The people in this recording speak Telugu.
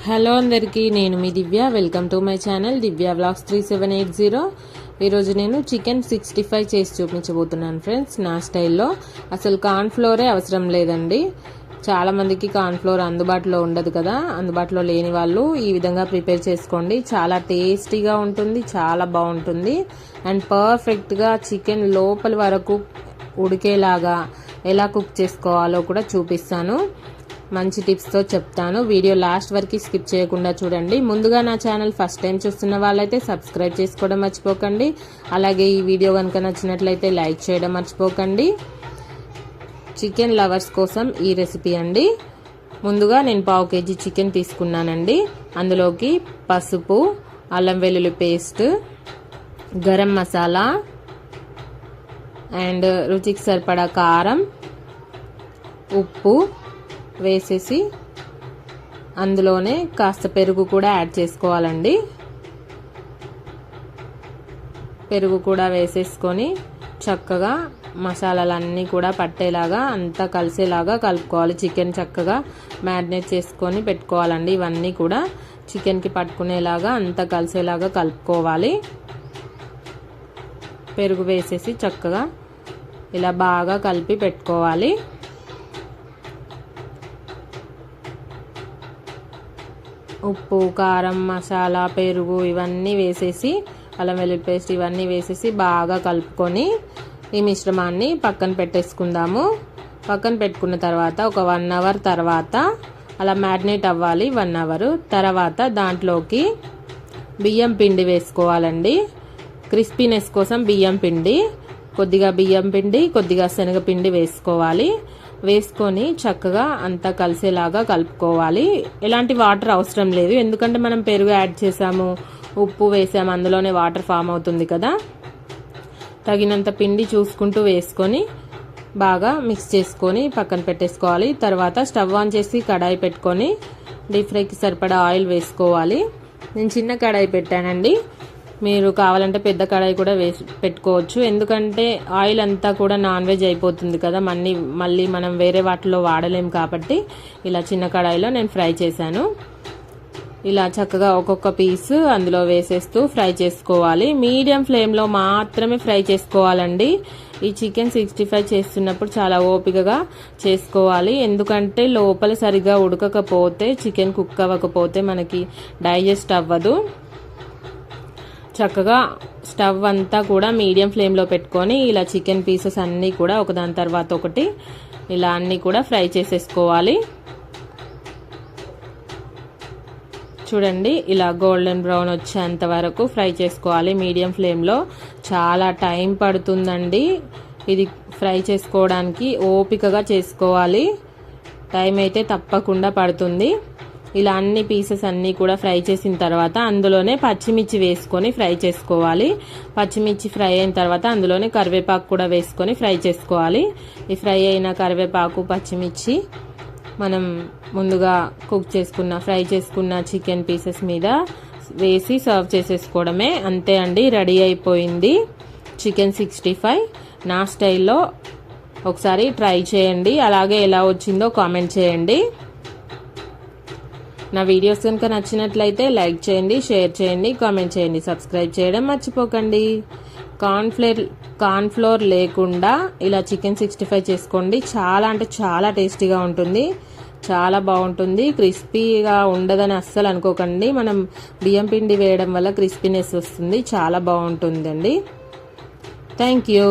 హలో అందరికీ నేను మీ Divya. Welcome to my channel Divya vlogs three seven eight zero. ఈరోజు నేను చికెన్ సిక్స్టీ ఫైవ్ చేసి చూపించబోతున్నాను ఫ్రెండ్స్ నా స్టైల్లో. అసలు కార్న్ఫ్లోరే అవసరం లేదండి. చాలామందికి కార్న్ఫ్లోర్ కార్న్ ఫ్లోర్ అందుబాటులో ఉండదు కదా. అందుబాటులో లేని వాళ్ళు ఈ విధంగా ప్రిపేర్ చేసుకోండి. చాలా టేస్టీగా ఉంటుంది చాలా బాగుంటుంది. అండ్ పర్ఫెక్ట్గా చికెన్ లోపల వరకు ఉడికేలాగా ఎలా కుక్ చేసుకోవాలో కూడా చూపిస్తాను. మంచి టిప్స్తో చెప్తాను. వీడియో లాస్ట్ వరకు స్కిప్ చేయకుండా చూడండి. ముందుగా నా ఛానల్ ఫస్ట్ టైం చూస్తున్న వాళ్ళైతే సబ్స్క్రైబ్ చేసుకోవడం మర్చిపోకండి. అలాగే ఈ వీడియో కనుక నచ్చినట్లయితే లైక్ చేయడం మర్చిపోకండి. చికెన్ లవర్స్ కోసం ఈ రెసిపీ అండి. ముందుగా నేను పావు కేజీ చికెన్ తీసుకున్నానండి. అందులోకి పసుపు అల్లం వెల్లుల్లి పేస్ట్ గరం మసాలా అండ్ రుచికి సరిపడా కారం ఉప్పు వేసేసి అందులోనే కాస్త పెరుగు కూడా యాడ్ చేసుకోవాలండి. పెరుగు కూడా వేసేసుకొని చక్కగా మసాలాలన్నీ కూడా పట్టేలాగా అంతా కలిసేలాగా కలుపుకోవాలి. చికెన్ చక్కగా మ్యారినేట్ చేసుకొని పెట్టుకోవాలండి. ఇవన్నీ కూడా చికెన్కి పట్టుకునేలాగా అంతా కలిసేలాగా కలుపుకోవాలి. పెరుగు వేసేసి చక్కగా ఇలా బాగా కలిపి పెట్టుకోవాలి. ఉప్పు కారం మసాలా పెరుగు ఇవన్నీ వేసేసి అల్లం వెల్లుల్లి పేస్ట్ ఇవన్నీ వేసేసి బాగా కలుపుకొని ఈ మిశ్రమాన్ని పక్కన పెట్టేసుకుందాము. పక్కన పెట్టుకున్న తర్వాత ఒక వన్ అవర్ తర్వాత అలా మ్యారినేట్ అవ్వాలి వన్ అవర్. తర్వాత దాంట్లోకి బియ్యం పిండి వేసుకోవాలండి. క్రిస్పీనెస్ కోసం బియ్యం పిండి కొద్దిగా బియ్యం పిండి కొద్దిగా శనగపిండి వేసుకోవాలి. వేసుకొని చక్కగా అంతా కలిసేలాగా కలుపుకోవాలి. ఎలాంటి వాటర్ అవసరం లేదు. ఎందుకంటే మనం పెరుగు యాడ్ చేసాము ఉప్పు వేసాము అందులోనే వాటర్ ఫామ్ అవుతుంది కదా. తగినంత పిండి చూసుకుంటూ వేసుకొని బాగా మిక్స్ చేసుకొని పక్కన పెట్టేసుకోవాలి. తర్వాత స్టవ్ ఆన్ చేసి కడాయి పెట్టుకొని డీప్ ఫ్రైకి సరిపడా ఆయిల్ వేసుకోవాలి. నేను చిన్న కడాయి పెట్టానండి. మీరు కావాలంటే పెద్ద కడాయి కూడా వేసి పెట్టుకోవచ్చు. ఎందుకంటే ఆయిల్ అంతా కూడా నాన్ వెజ్ అయిపోతుంది కదా. మళ్ళీ మళ్ళీ మనం వేరే వాటిలో వాడలేం కాబట్టి ఇలా చిన్న కడాయిలో నేను ఫ్రై చేశాను. ఇలా చక్కగా ఒక్కొక్క పీస్ అందులో వేసేస్తూ ఫ్రై చేసుకోవాలి. మీడియం ఫ్లేమ్లో మాత్రమే ఫ్రై చేసుకోవాలండి. ఈ చికెన్ సిక్స్టీ ఫైవ్ చేస్తున్నప్పుడు చాలా ఓపికగా చేసుకోవాలి. ఎందుకంటే లోపల సరిగా ఉడకకపోతే చికెన్ కుక్ అవ్వకపోతే మనకి డైజెస్ట్ అవ్వదు. చక్కగా స్టవ్ అంతా కూడా మీడియం ఫ్లేమ్లో పెట్టుకొని ఇలా చికెన్ పీసెస్ అన్నీ కూడా ఒకదాని తర్వాత ఒకటి ఇలా అన్నీ కూడా ఫ్రై చేసేసుకోవాలి. చూడండి ఇలా గోల్డెన్ బ్రౌన్ వచ్చేంత వరకు ఫ్రై చేసుకోవాలి మీడియం ఫ్లేమ్లో చాలా టైం పడుతుందండి. ఇది ఫ్రై చేసుకోవడానికి ఓపికగా చేసుకోవాలి. టైం అయితే తప్పకుండా పడుతుంది. ఇలా అన్ని పీసెస్ అన్నీ కూడా ఫ్రై చేసిన తర్వాత అందులోనే పచ్చిమిర్చి వేసుకొని ఫ్రై చేసుకోవాలి. పచ్చిమిర్చి ఫ్రై అయిన తర్వాత అందులోనే కరివేపాకు కూడా వేసుకొని ఫ్రై చేసుకోవాలి. ఈ ఫ్రై అయిన కరివేపాకు పచ్చిమిర్చి మనం ముందుగా కుక్ చేసుకున్న ఫ్రై చేసుకున్న చికెన్ పీసెస్ మీద వేసి సర్వ్ చేసేసుకోవడమే. అంతే అండి రెడీ అయిపోయింది. చికెన్ సిక్స్టీ ఫైవ్ నా స్టైల్లో ఒకసారి ట్రై చేయండి. అలాగే ఎలా వచ్చిందో కామెంట్ చేయండి. నా వీడియోస్ కనుక నచ్చినట్లయితే లైక్ చేయండి షేర్ చేయండి కామెంట్ చేయండి సబ్స్క్రైబ్ చేయడం మర్చిపోకండి. కార్న్ఫ్లేర్ కార్న్ఫ్లోర్ లేకుండా ఇలా చికెన్ సిక్స్టీ ఫైవ్ చేసుకోండి. చాలా అంటే చాలా టేస్టీగా ఉంటుంది. చాలా బాగుంటుంది. క్రిస్పీగా ఉండదని అస్సలు అనుకోకండి. మనం బియ్యం పిండి వేయడం వల్ల క్రిస్పీనెస్ వస్తుంది. చాలా బాగుంటుందండి. Thank you.